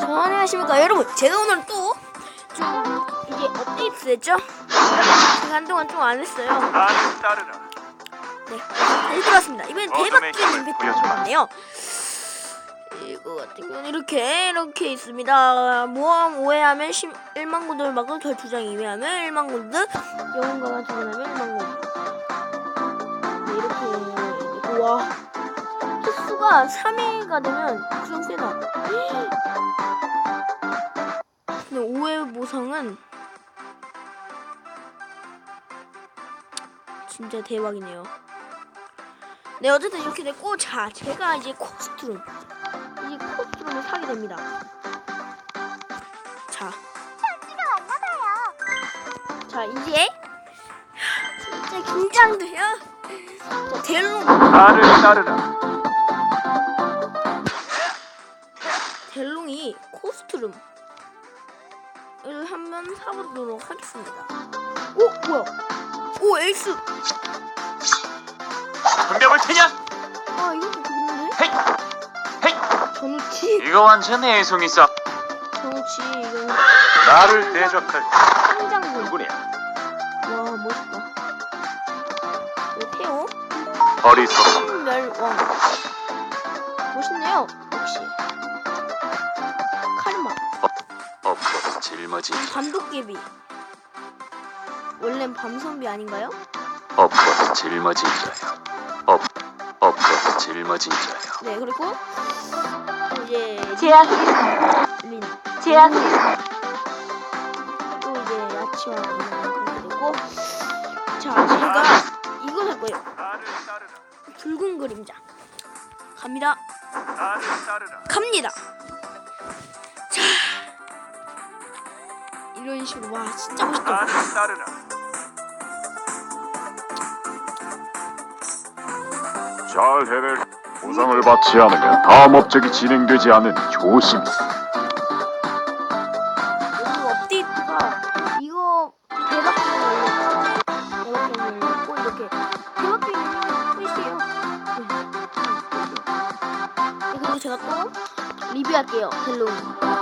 저 안녕하십니까 여러분 제가 오늘 또 좀 이제 업데이트 됐죠? 제가 한동안 좀 안 했어요 나를 따르라. 네 다시 돌아왔습니다 이번엔 대박적인 힘을 임팩트가. 들어갔네요 이거 같은 경우는 이렇게 이렇게 있습니다 모험 오해하면 1만 군들 막고 덜 주장 이외하면 1만 군들 영웅과가 주문하면 횟수가 3회가 되면 구성 세다. 근데 5회 보상은 진짜 대박이네요. 네 어쨌든 이렇게 됐고 자 제가 이제 코스튬 이제 코스튬을 사게 됩니다. 자. 자 이제 진짜 긴장돼요. 자 델롱 나를 따르라. 델롱이 코스튬 을 한번 사보도록 하겠습니다 오 뭐야 오 에이스 덤벼볼 테냐? 아 이것도 좋은데 헤이, 헤이. 전우치 이거 완전 애송이 싹. 전우치 이건 나를 대적할 상장군 누구냐? 와 멋있다. 네, 태호 어리석은 멸왕 멋있네요. 짊어진 밤도깨비 원래는 밤선비 아닌가요? 없고 짊어진 자여. 없 없고 짊어진 자여. 네 그리고 이제 제약 대상, 린, 제약 대상, 또 이제 야치와 그렇게 되고 자 제가 이거 살 거예요. 붉은 그림자 갑니다. 갑니다. 이런 식으로 와 진짜. 나를 따르라. 잘 해낼 보상을 받지 않으면 다음 업적이 진행되지 않으니 조심히 업데이트가 이거 이렇게 대박적인 걸로 끝이에요. 네. 제가 또 리뷰할게요. 헬로우.